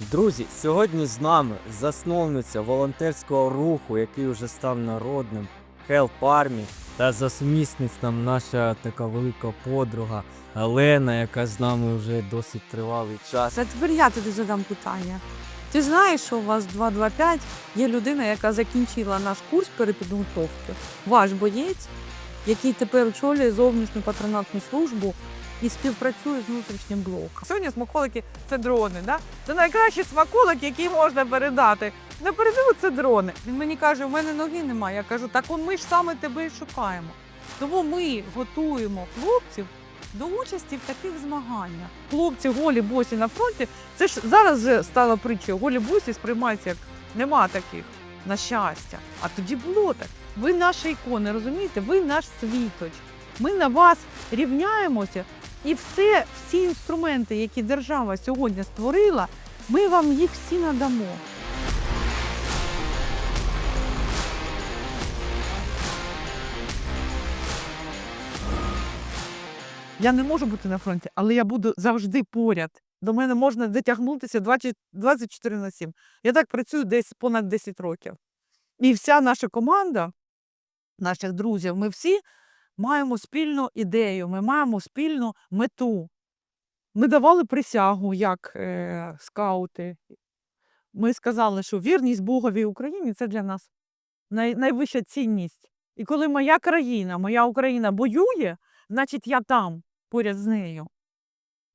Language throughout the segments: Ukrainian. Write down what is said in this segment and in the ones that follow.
Друзі, сьогодні з нами засновниця волонтерського руху, який вже став народним, Help Army, та за сумісництвом наша така велика подруга Олена, яка з нами вже досить тривалий час. А тепер я тобі задам питання. Ти знаєш, що у вас 225 є людина, яка закінчила наш курс перепідготовки, ваш боєць, який тепер очолює зовнішню патронатну службу і співпрацює з внутрішнім блоком. Сьогодні смаколики це дрони. Да? Це найкращий смаколик, який можна передати. На передову це дрони. Він мені каже, у мене ноги немає. Я кажу, так он ми ж саме тебе і шукаємо. Тому ми готуємо хлопців до участі в таких змаганнях. Хлопці голі босі на фронті. Це ж зараз вже стало притчою. Голі босі сприймаються як нема таких. На щастя. А тоді було так. Ви наша ікона, розумієте? Ви наш світоч. Ми на вас рівняємося і все, всі інструменти, які держава сьогодні створила, ми вам їх всі надамо. Я не можу бути на фронті, але я буду завжди поряд. До мене можна дотягнутися 20 24 на 7. Я так працюю десь понад 10 років. І вся наша команда, наших друзів, ми всі маємо спільну ідею, ми маємо спільну мету. Ми давали присягу як е, скаути. Ми сказали, що вірність Богові Україні це для нас най, найвища цінність. І коли моя країна, моя Україна воює, значить я там поряд з нею.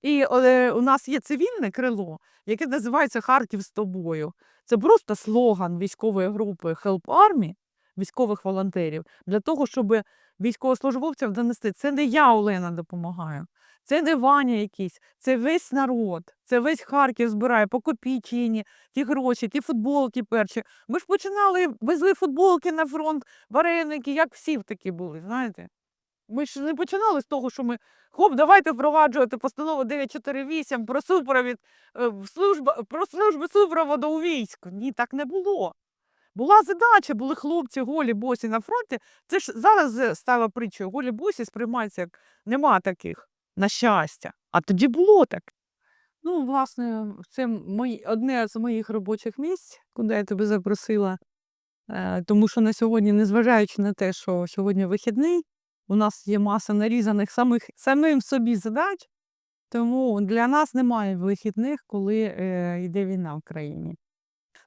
І е, у нас є цивільне крило, яке називається Харків з тобою. Це просто слоган військової групи Help Army, військових волонтерів, для того, щоб військовослужбовцям донести. Це не я, Олена, допомагаю. Це не Ваня якийсь, це весь народ, це весь Харків збирає по копійчині, ті гроші, ті футболки перші. Ми ж починали, везли футболки на фронт, вареники, як всі такі були, знаєте. Ми ж не починали з того, що ми хоп, давайте впроваджувати постанову 948 про супровід е, служба, про службу супроводу у війську. Ні, так не було. Була задача, були хлопці голі босі на фронті. Це ж зараз стало притчою. Голі босі сприймаються як нема таких, на щастя. А тоді було так. Ну, власне, це мої, одне з моїх робочих місць, куди я тебе запросила. Е, тому що на сьогодні, незважаючи на те, що сьогодні вихідний, у нас є маса нарізаних самих, самим собі задач, тому для нас немає вихідних, коли е, йде війна в країні.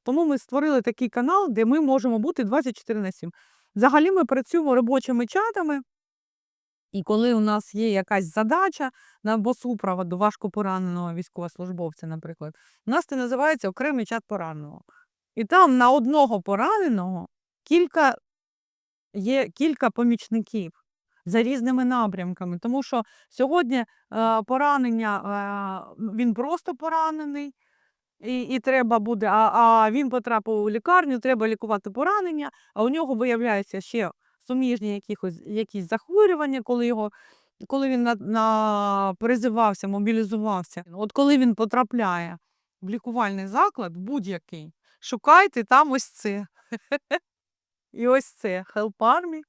Тому ми створили такий канал, де ми можемо бути 24 на 7. Взагалі ми працюємо робочими чатами, і коли у нас є якась задача на або супроводу важко пораненого військовослужбовця, наприклад, у нас це називається окремий чат пораненого. І там на одного пораненого кілька є кілька помічників за різними напрямками. Тому що сьогодні е, поранення, е, він просто поранений, і, і треба буде, а, а він потрапив у лікарню, треба лікувати поранення, а у нього виявляється ще суміжні якихось, якісь захворювання, коли його. Коли він на, на призивався, мобілізувався, от коли він потрапляє в лікувальний заклад, будь-який, шукайте там ось це. І ось це Help Army.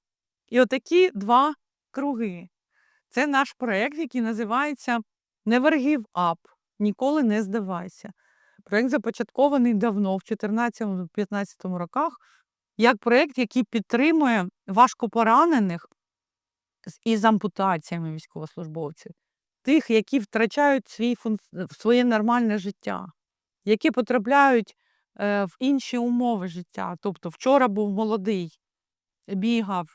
І отакі два круги. Це наш проєкт, який називається Never Give Up. Ніколи не здавайся. Проєкт започаткований давно, в 2014-2015 роках, як проєкт, який підтримує важкопоранених із ампутаціями військовослужбовців, тих, які втрачають свій функ- своє нормальне життя, які потрапляють е, в інші умови життя. Тобто вчора був молодий, бігав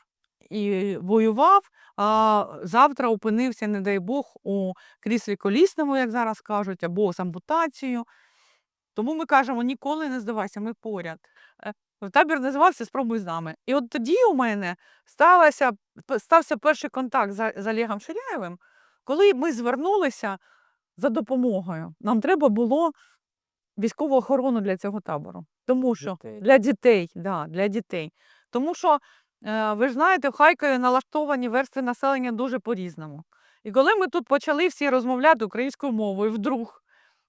і воював, а завтра опинився, не дай Бог, у кріслі колісному, як зараз кажуть, або з ампутацією. Тому ми кажемо, ніколи не здавайся, ми поряд. Е, Табір називався Спробуй з нами. І от тоді у мене сталося, стався перший контакт з, Олегом Ширяєвим, коли ми звернулися за допомогою. Нам треба було військову охорону для цього табору. Тому що Дітей. для дітей, да, для дітей. Тому що е, ви ж знаєте, в Харкові налаштовані верстви населення дуже по-різному. І коли ми тут почали всі розмовляти українською мовою, вдруг,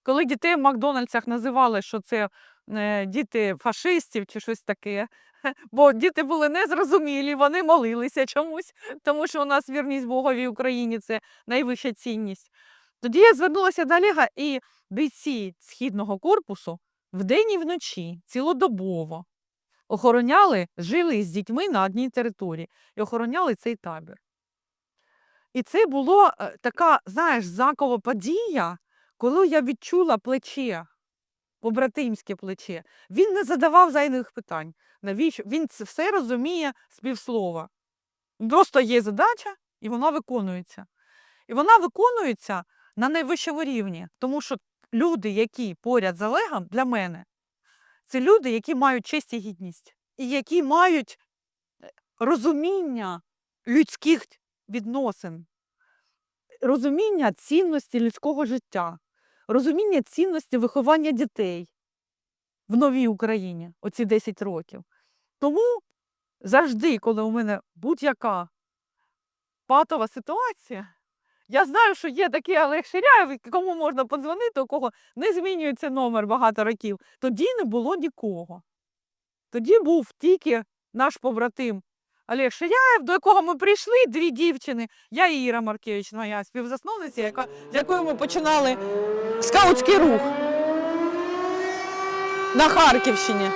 коли дітей в Макдональдсах називали, що це е, діти фашистів чи щось таке, бо діти були незрозумілі, вони молилися чомусь, тому що у нас вірність Богові Україні це найвища цінність. Тоді я звернулася до Олега, і бійці східного корпусу вдень і вночі, цілодобово охороняли, жили з дітьми на одній території і охороняли цей табір. І це була така, знаєш, знакова подія, коли я відчула плече, побратимське плече. Він не задавав зайвих питань. Навіщо? Він все розуміє з півслова. Просто є задача, і вона виконується. І вона виконується на найвищому рівні, тому що люди, які поряд з Олегом, для мене, це люди, які мають честь і гідність, і які мають е, розуміння людських відносин, розуміння цінності людського життя, розуміння цінності виховання дітей в новій Україні оці 10 років. Тому завжди, коли у мене будь-яка патова ситуація, я знаю, що є такий Олег Ширяєв, кому можна подзвонити, у кого не змінюється номер багато років. Тоді не було нікого. Тоді був тільки наш побратим Олег Ширяєв, до якого ми прийшли, дві дівчини. Я і Іра Маркевич, моя співзасновниця, яка, з якою ми починали скаутський рух на Харківщині.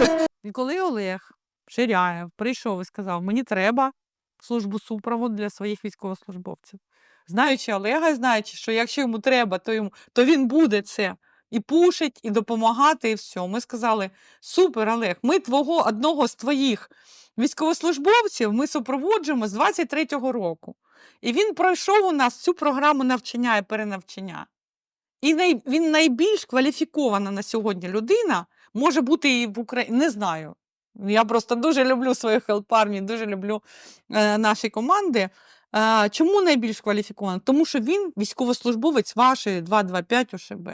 І коли Олег Ширяєв прийшов і сказав, мені треба службу супроводу для своїх військовослужбовців. Знаючи Олега, знаючи, що якщо йому треба, то, йому, то він буде це і пушить, і допомагати, і все. Ми сказали: супер, Олег, ми твого одного з твоїх військовослужбовців ми супроводжуємо з 23-го року. І він пройшов у нас цю програму навчання і перенавчання. І най, він найбільш кваліфікована на сьогодні людина, може бути і в Україні, не знаю. Я просто дуже люблю свою хелп-армію, дуже люблю е, наші команди. Е, чому найбільш кваліфікований? Тому що він військовослужбовець вашої 225 ОШБ.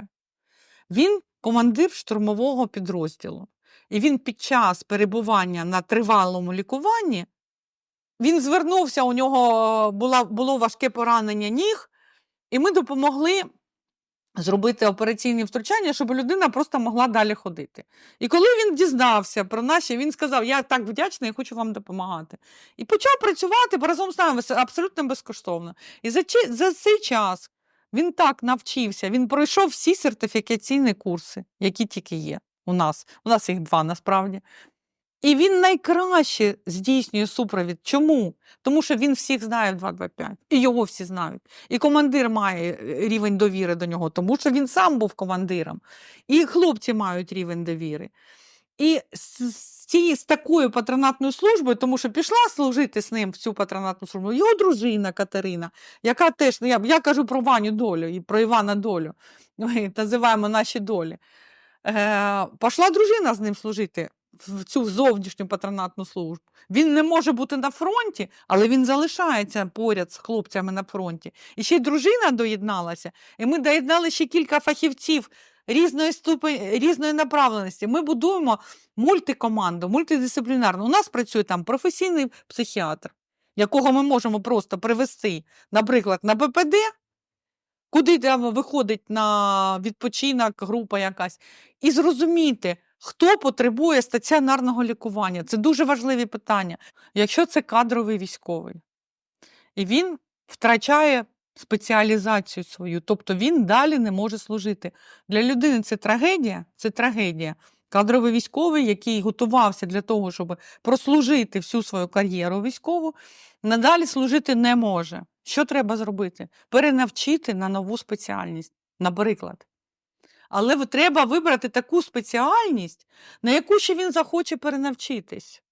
Він командир штурмового підрозділу. І він під час перебування на тривалому лікуванні він звернувся, у нього була, було важке поранення ніг, і ми допомогли зробити операційні втручання, щоб людина просто могла далі ходити. І коли він дізнався про наші, він сказав: Я так вдячний, я хочу вам допомагати. І почав працювати разом з нами абсолютно безкоштовно. І за, за цей час він так навчився, він пройшов всі сертифікаційні курси, які тільки є у нас. У нас їх два насправді. І він найкраще здійснює супровід. Чому? Тому що він всіх знає в 225, і його всі знають. І командир має е, рівень довіри до нього, тому що він сам був командиром. І хлопці мають рівень довіри. І з, з, цією, з такою патронатною службою, тому що пішла служити з ним в цю патронатну службу, його дружина Катерина, яка теж, ну, я, я кажу про Ваню долю і про Івана долю, ми називаємо наші долі. Е, пішла дружина з ним служити в цю зовнішню патронатну службу. Він не може бути на фронті, але він залишається поряд з хлопцями на фронті. І ще й дружина доєдналася, і ми доєднали ще кілька фахівців різної ступені, різної направленості. Ми будуємо мультикоманду, мультидисциплінарну. У нас працює там професійний психіатр, якого ми можемо просто привести, наприклад, на БПД, куди там виходить на відпочинок група якась, і зрозуміти, хто потребує стаціонарного лікування. Це дуже важливі питання. Якщо це кадровий військовий, і він втрачає спеціалізацію свою, тобто він далі не може служити. Для людини це трагедія, це трагедія. Кадровий військовий, який готувався для того, щоб прослужити всю свою кар'єру військову, надалі служити не може. Що треба зробити? Перенавчити на нову спеціальність, наприклад. Але треба вибрати таку спеціальність, на яку ще він захоче перенавчитись.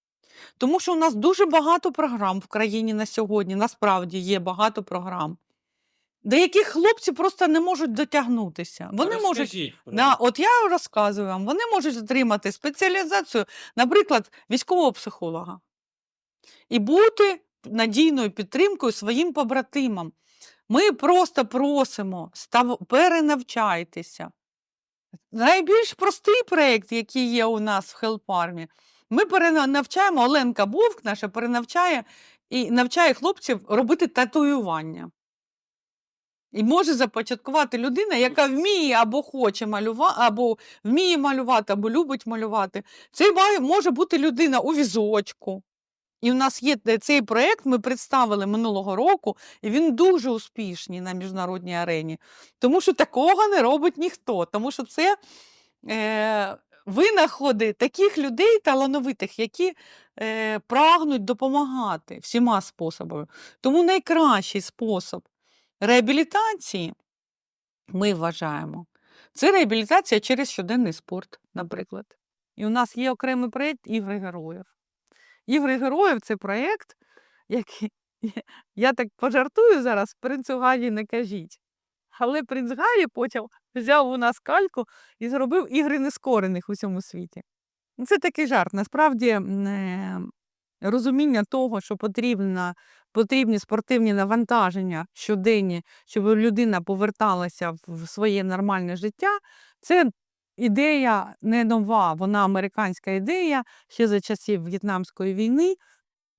Тому що у нас дуже багато програм в країні на сьогодні, насправді є багато програм, до яких хлопці просто не можуть дотягнутися. Вони можуть Розкажіть про Да, от я розказую вам, вони можуть отримати спеціалізацію, наприклад, військового психолога, і бути надійною підтримкою своїм побратимам. Ми просто просимо, став, перенавчайтеся. Найбільш простий проєкт, який є у нас в Хелпармі, ми перенавчаємо, Оленка Бовк наша перенавчає і навчає хлопців робити татуювання. І може започаткувати людина, яка вміє або хоче малювати, або вміє малювати, або любить малювати. Це має- може бути людина у візочку. І у нас є цей проєкт, ми представили минулого року, і він дуже успішний на міжнародній арені. Тому що такого не робить ніхто. Тому що це е, винаходи таких людей талановитих, які е, прагнуть допомагати всіма способами. Тому найкращий спосіб реабілітації, ми вважаємо, це реабілітація через щоденний спорт, наприклад. І у нас є окремий проєкт Ігри героїв. Ігри героїв це проєкт, який я так пожартую зараз, принцу Галі не кажіть. Але принц Гаррі потім взяв у нас кальку і зробив ігри нескорених у всьому світі. Ну, Це такий жарт. Насправді е, розуміння того, що потрібна, потрібні спортивні навантаження щоденні, щоб людина поверталася в- своє нормальне життя, це ідея не нова, вона американська ідея ще за часів В'єтнамської війни.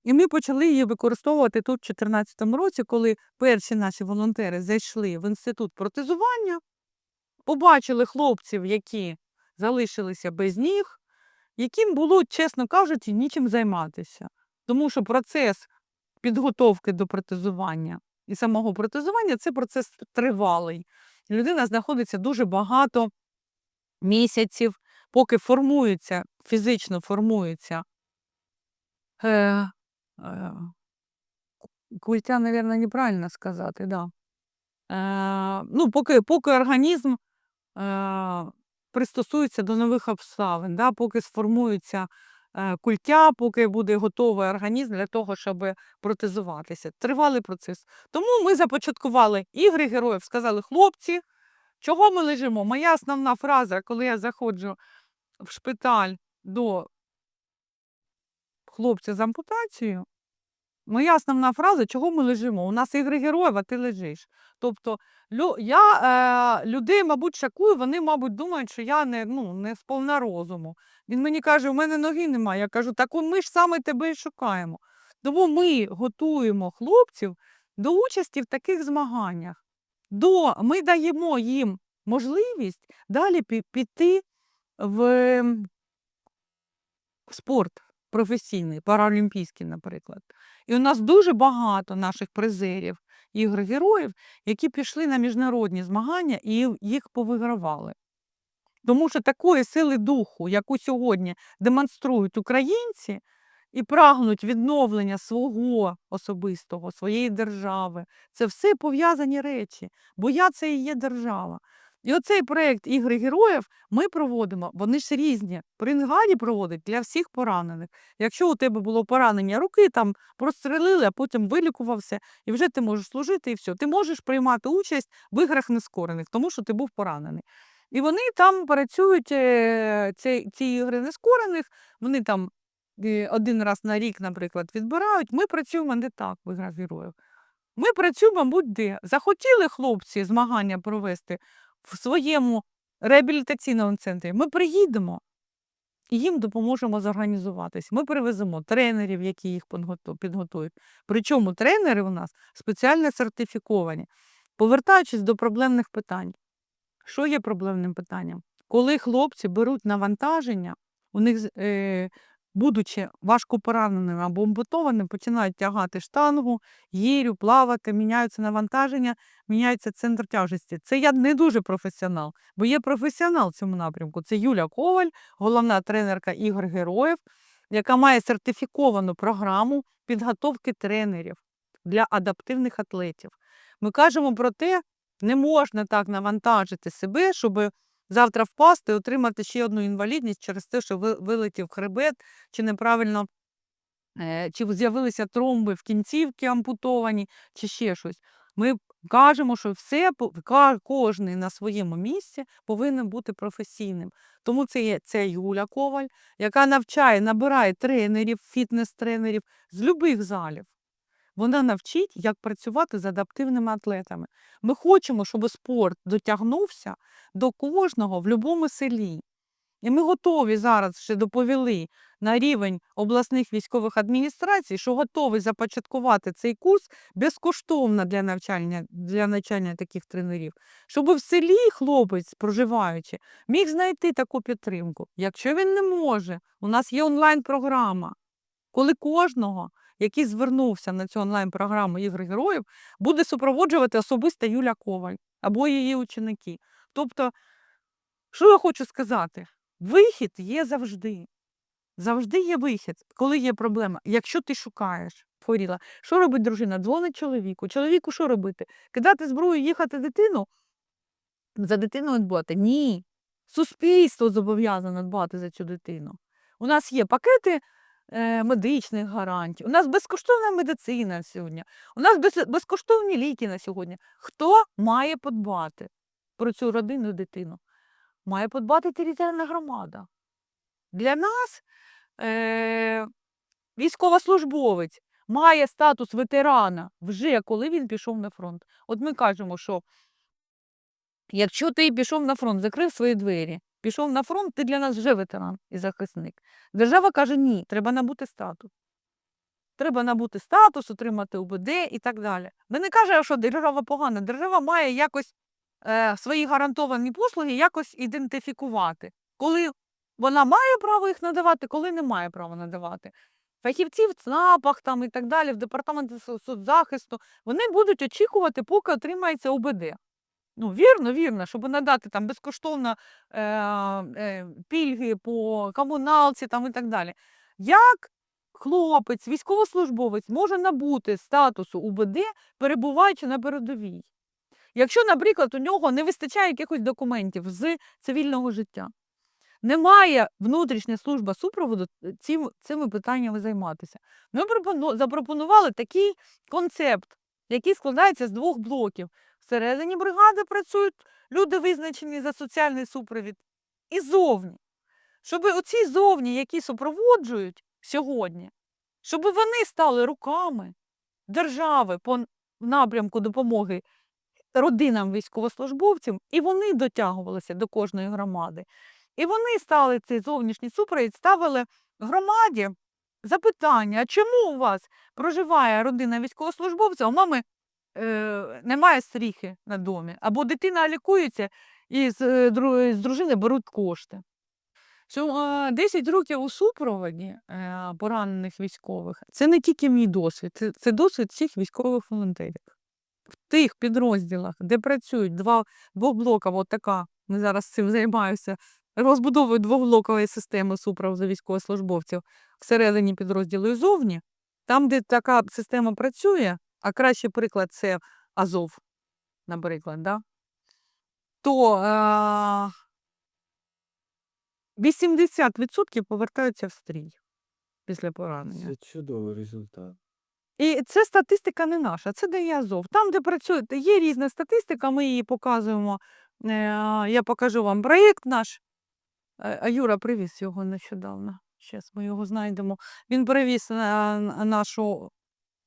І ми почали її використовувати тут в 2014 році, коли перші наші волонтери зайшли в інститут протезування, побачили хлопців, які залишилися без ніг, яким було, чесно кажучи, нічим займатися. Тому що процес підготовки до протезування і самого протезування це процес тривалий. Людина знаходиться дуже багато місяців, поки формується, фізично формується. Е, е, культя, мабуть, неправильно сказати, да. Е, ну, поки, поки організм е, пристосується до нових обставин, да, поки сформується е, культя, поки буде готовий організм для того, щоб протезуватися. Тривалий процес. Тому ми започаткували ігри героїв, сказали, хлопці, чого ми лежимо? Моя основна фраза, коли я заходжу в шпиталь до хлопця з ампутацією, моя основна фраза, чого ми лежимо? У нас ігри героїв, а ти лежиш. Тобто лю, я е, людей, мабуть, шакую, вони, мабуть, думають, що я не, ну, не сповна розуму. Він мені каже, у мене ноги немає. Я кажу, так ми ж саме тебе і шукаємо. Тому ми готуємо хлопців до участі в таких змаганнях. До, ми даємо їм можливість далі пі- піти в спорт професійний, паралімпійський, наприклад. І у нас дуже багато наших призерів ігор героїв, які пішли на міжнародні змагання і їх повигравали. Тому що такої сили духу, яку сьогодні демонструють українці, і прагнуть відновлення свого особистого, своєї держави, це все пов'язані речі, бо я це і є держава. І оцей проєкт Ігри героїв ми проводимо, вони ж різні. Принц Гаррі проводить для всіх поранених. Якщо у тебе було поранення руки, там прострелили, а потім вилікувався, і вже ти можеш служити, і все. Ти можеш приймати участь в іграх нескорених, тому що ти був поранений. І вони там працюють, е, ці, ці ігри нескорених, вони там е, один раз на рік, наприклад, відбирають. Ми працюємо не так в іграх героїв. Ми працюємо будь-де. Захотіли хлопці змагання провести в своєму реабілітаційному центрі. Ми приїдемо і їм допоможемо зорганізуватись. Ми привеземо тренерів, які їх підготу- підготують. Причому тренери у нас спеціально сертифіковані. Повертаючись до проблемних питань, що є проблемним питанням? Коли хлопці беруть навантаження, у них, е, будучи важко пораненими або ампутованими, починають тягати штангу, гірю, плавати, міняються навантаження, міняється центр тяжесті. Це я не дуже професіонал, бо є професіонал в цьому напрямку. Це Юля Коваль, головна тренерка ігор героїв, яка має сертифіковану програму підготовки тренерів для адаптивних атлетів. Ми кажемо про те, не можна так навантажити себе, щоб завтра впасти отримати ще одну інвалідність через те, що ви- вилетів хребет, чи неправильно, е, чи з'явилися тромби в кінцівці ампутовані, чи ще щось. Ми кажемо, що все кожний на своєму місці повинен бути професійним. Тому це є це Юля Коваль, яка навчає, набирає тренерів, фітнес-тренерів з любих залів. Вона навчить, як працювати з адаптивними атлетами. Ми хочемо, щоб спорт дотягнувся до кожного в будь-якому селі. І ми готові зараз ще доповіли на рівень обласних військових адміністрацій, що готові започаткувати цей курс безкоштовно для навчання, для навчання таких тренерів, щоб в селі хлопець, проживаючи, міг знайти таку підтримку. Якщо він не може, у нас є онлайн-програма. коли кожного, який звернувся на цю онлайн-програму ігри героїв, буде супроводжувати особисто Юля Коваль або її ученики. Тобто, що я хочу сказати? Вихід є завжди. Завжди є вихід, коли є проблема. Якщо ти шукаєш, хворіла, що робить дружина? Дзвонить чоловіку. Чоловіку що робити? Кидати зброю, їхати дитину? За дитиною дбати? Ні. Суспільство зобов'язане дбати за цю дитину. У нас є пакети медичних гарантій, у нас безкоштовна медицина сьогодні, у нас безкоштовні ліки на сьогодні. Хто має подбати про цю родину дитину? Має подбати територіальна громада. Для нас е, військовослужбовець має статус ветерана вже коли він пішов на фронт. От ми кажемо, що якщо ти пішов на фронт, закрив свої двері, пішов на фронт, ти для нас вже ветеран і захисник. Держава каже, ні, треба набути статус. Треба набути статус, отримати УБД і так далі. Ми не кажемо, що держава погана. Держава має якось е, свої гарантовані послуги якось ідентифікувати, коли вона має право їх надавати, коли не має права надавати. Фахівці в ЦНАПах там і так далі, в департаменті соцзахисту, вони будуть очікувати, поки отримається УБД. Ну, вірно, вірно, щоб надати там безкоштовно е, е, пільги по комуналці там і так далі. Як хлопець, військовослужбовець може набути статусу УБД, перебуваючи на передовій? Якщо, наприклад, у нього не вистачає якихось документів з цивільного життя, немає внутрішня служба супроводу е, цим, цими питаннями займатися. Ми запропонували такий концепт, який складається з двох блоків. Всередині бригади працюють люди, визначені за соціальний супровід, і зовні. Щоб оці зовні, які супроводжують сьогодні, щоб вони стали руками держави по напрямку допомоги родинам військовослужбовців, і вони дотягувалися до кожної громади. І вони стали цей зовнішній супровід, ставили громаді запитання: чому у вас проживає родина військовослужбовця, у мами е, немає стріхи на домі, або дитина лікується і з, е, з дружини беруть кошти. Що е, 10 років у супроводі е, поранених військових це не тільки мій досвід, це, це досвід всіх військових волонтерів. В тих підрозділах, де працюють два двоблокова, от така, ми зараз цим займаємося, розбудовою двоблокової системи супроводу військовослужбовців всередині підрозділу і зовні, там, де така система працює, а кращий приклад це Азов, наприклад, да? то е, 80% повертаються в стрій після поранення. Це чудовий результат. І це статистика не наша, це дає Азов. Там, де працюють, є різна статистика, ми її показуємо. Е, Я покажу вам проєкт наш. Е, А Юра привіз його нещодавно. Зараз ми його знайдемо. Він привіз на нашу,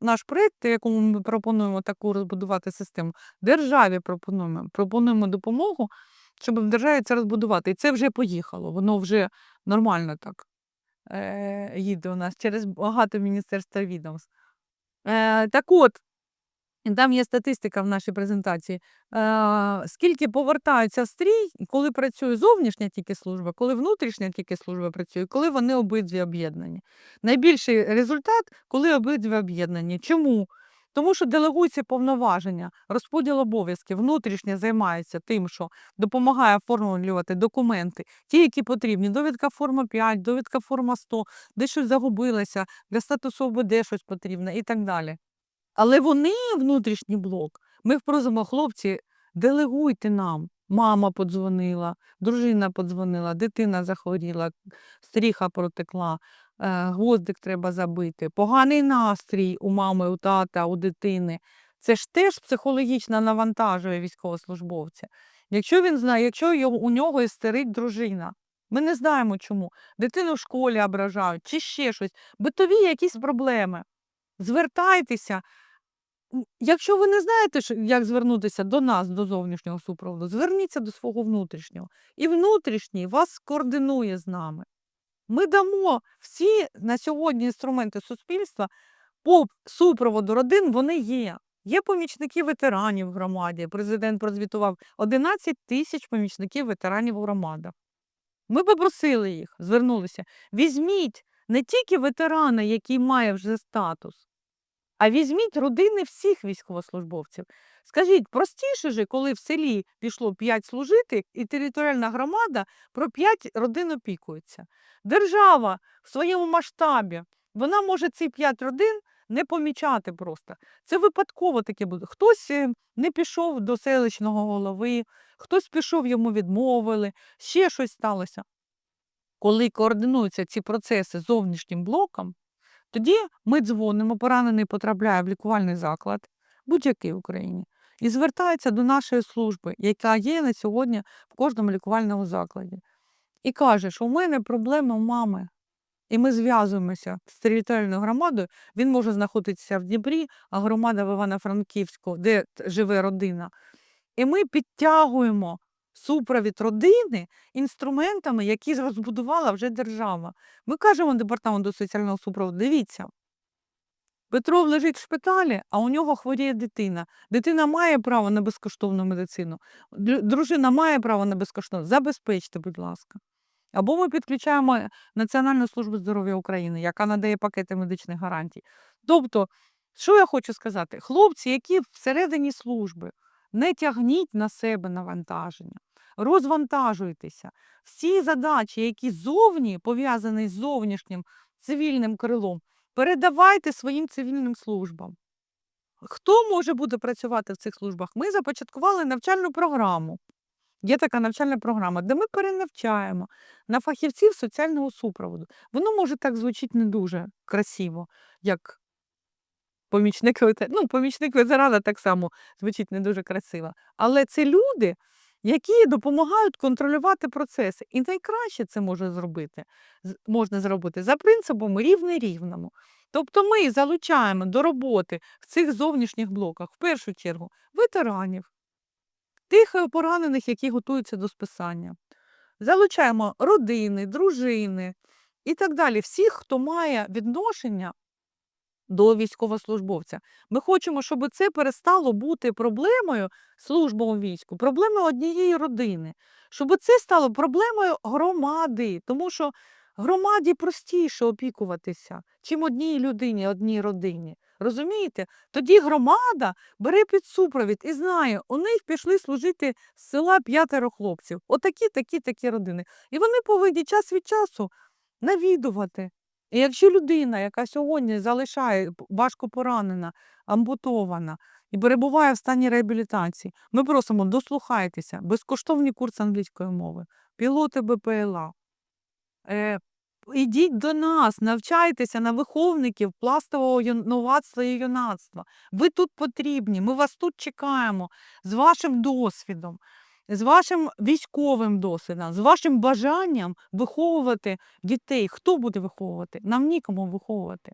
наш проєкт, якому ми пропонуємо таку розбудувати систему. Державі пропонуємо. Пропонуємо допомогу, щоб в державі це розбудувати. І це вже поїхало. Воно вже нормально так е, їде у нас через багато міністерств та відомств. Е, так от, там є статистика в нашій презентації. Е, скільки повертаються стрій, коли працює зовнішня тільки служба, коли внутрішня тільки служба працює, коли вони обидві об'єднані. Найбільший результат, коли обидві об'єднані. Чому? Тому що делегуються повноваження, розподіл обов'язків, внутрішнє займається тим, що допомагає оформлювати документи, ті, які потрібні. Довідка форма 5, довідка форма 100, де щось загубилося, для статусу ОБД щось потрібне і так далі. Але вони, внутрішній блок, ми просимо, хлопці, делегуйте нам. Мама подзвонила, дружина подзвонила, дитина захворіла, стріха протекла, е, гвоздик треба забити, поганий настрій у мами, у тата, у дитини. Це ж теж психологічно навантажує військовослужбовця. Якщо він знає, якщо у нього істерить дружина, ми не знаємо чому. Дитину в школі ображають чи ще щось, битові якісь проблеми. Звертайтеся. Якщо ви не знаєте, як звернутися до нас, до зовнішнього супроводу, зверніться до свого внутрішнього. І внутрішній вас координує з нами. Ми дамо всі на сьогодні інструменти суспільства по супроводу родин, вони є. Є помічники ветеранів в громаді. Президент прозвітував 11 тисяч помічників ветеранів у громадах. Ми попросили їх, звернулися. Візьміть не тільки ветерана, який має вже статус, а візьміть родини всіх військовослужбовців. Скажіть, простіше же, коли в селі пішло 5 служити, і територіальна громада про 5 родин опікується. Держава в своєму масштабі, вона може ці 5 родин не помічати просто. Це випадково таке буде. Хтось е, не пішов до селищного голови, хтось пішов, йому відмовили, ще щось сталося. Коли координуються ці процеси зовнішнім блоком, тоді ми дзвонимо, поранений потрапляє в лікувальний заклад, будь-який в Україні, і звертається до нашої служби, яка є на сьогодні в кожному лікувальному закладі. І каже, що у мене проблема мами. І ми зв'язуємося з територіальною громадою. Він може знаходитися в Дніпрі, а громада в Івано-Франківську, де живе родина. І ми підтягуємо супровід родини інструментами, які розбудувала вже держава. Ми кажемо департаменту соціального супроводу: дивіться, Петров лежить в шпиталі, а у нього хворіє дитина. Дитина має право на безкоштовну медицину, дружина має право на безкоштовну. Забезпечте, будь ласка. Або ми підключаємо Національну службу здоров'я України, яка надає пакети медичних гарантій. Тобто, що я хочу сказати? Хлопці, які всередині служби, не тягніть на себе навантаження, розвантажуйтеся. Всі задачі, які зовні пов'язані з зовнішнім цивільним крилом, передавайте своїм цивільним службам. Хто може буде працювати в цих службах? Ми започаткували навчальну програму. Є така навчальна програма, де ми перенавчаємо на фахівців соціального супроводу. Воно може так звучить не дуже красиво, як помічник вете- Ну, помічник ветерана так само звучить не дуже красиво. Але це люди, які допомагають контролювати процеси. І найкраще це може зробити, можна зробити за принципом рівне рівному. Тобто ми залучаємо до роботи в цих зовнішніх блоках, в першу чергу, ветеранів, тих е, поранених, які готуються до списання. Залучаємо родини, дружини і так далі. Всіх, хто має відношення до військовослужбовця. Ми хочемо, щоб це перестало бути проблемою служби у війську, проблемою однієї родини, щоб це стало проблемою громади, тому що громаді простіше опікуватися, чим одній людині, одній родині. Розумієте? Тоді громада бере під супровід і знає, у них пішли служити з села п'ятеро хлопців. Отакі, такі, такі родини. І вони повинні час від часу навідувати. І якщо людина, яка сьогодні залишає важко поранена, ампутована і перебуває в стані реабілітації, ми просимо дослухайтеся, безкоштовні курси англійської мови, пілоти БПЛА. Е, ідіть до нас, навчайтеся на виховників пластового новацтва і юнацтва. Ви тут потрібні, ми вас тут чекаємо з вашим досвідом, з вашим військовим досвідом, з вашим бажанням виховувати дітей. Хто буде виховувати? Нам нікому виховувати.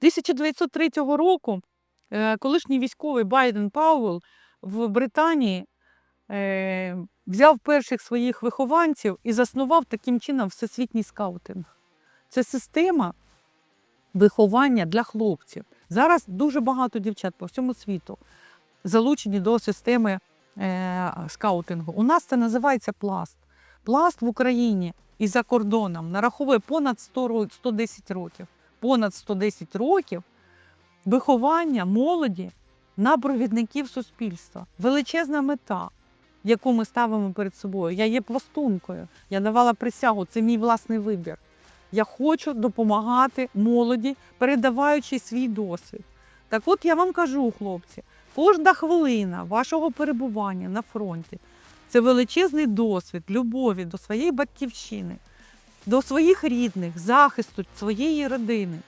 1903 року е, колишній військовий Байден Пауэлл в Британії е, взяв перших своїх вихованців і заснував таким чином всесвітній скаутинг. Це система виховання для хлопців. Зараз дуже багато дівчат по всьому світу залучені до системи скаутингу. У нас це називається пласт. Пласт в Україні і за кордоном нараховує понад 100, 110 років. Понад 110 років виховання молоді на провідників суспільства. Величезна мета, яку ми ставимо перед собою. Я є пластункою, я давала присягу, це мій власний вибір. Я хочу допомагати молоді, передаваючи свій досвід. Так от я вам кажу, хлопці, кожна хвилина вашого перебування на фронті це величезний досвід любові до своєї батьківщини, до своїх рідних, захисту своєї родини.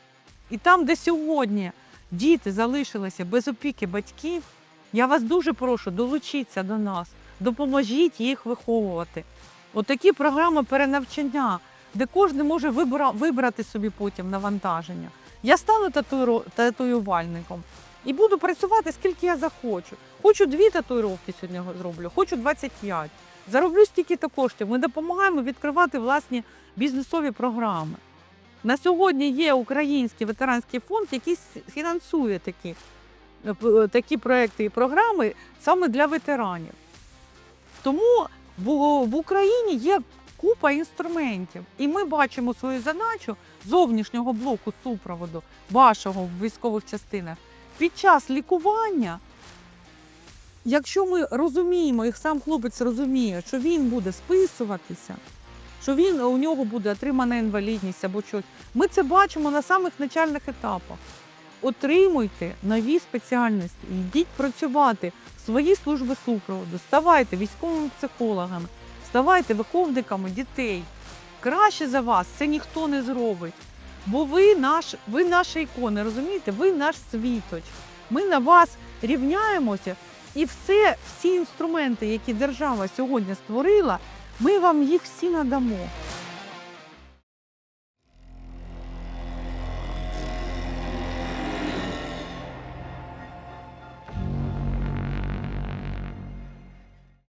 І там, де сьогодні діти залишилися без опіки батьків, я вас дуже прошу, долучіться до нас, допоможіть їх виховувати. Отакі програми перенавчання, де кожен може вибра- вибрати собі потім навантаження. Я татуїро- татуювальником і буду працювати скільки я захочу. Хочу дві татуїровки сьогодні зроблю, хочу 25. Зароблю стільки-то коштів. Ми допомагаємо відкривати власні бізнесові програми. На сьогодні є Український ветеранський фонд, який фінансує такі, е, такі проекти і програми саме для ветеранів. Тому в Україні є купа інструментів. І ми бачимо свою задачу зовнішнього блоку супроводу вашого в військових частинах під час лікування. Якщо ми розуміємо, і сам хлопець розуміє, що він буде списуватися, що він у нього буде отримана інвалідність або щось, ми це бачимо на самих начальних етапах. Отримуйте нові спеціальності, йдіть працювати в свої служби супроводу, ставайте військовими психологами, ставайте виховниками дітей. Краще за вас це ніхто не зробить. Бо ви наш, ви наші ікони, розумієте? Ви наш світоч. Ми на вас рівняємося, і все, всі інструменти, які держава сьогодні створила, ми вам їх всі надамо.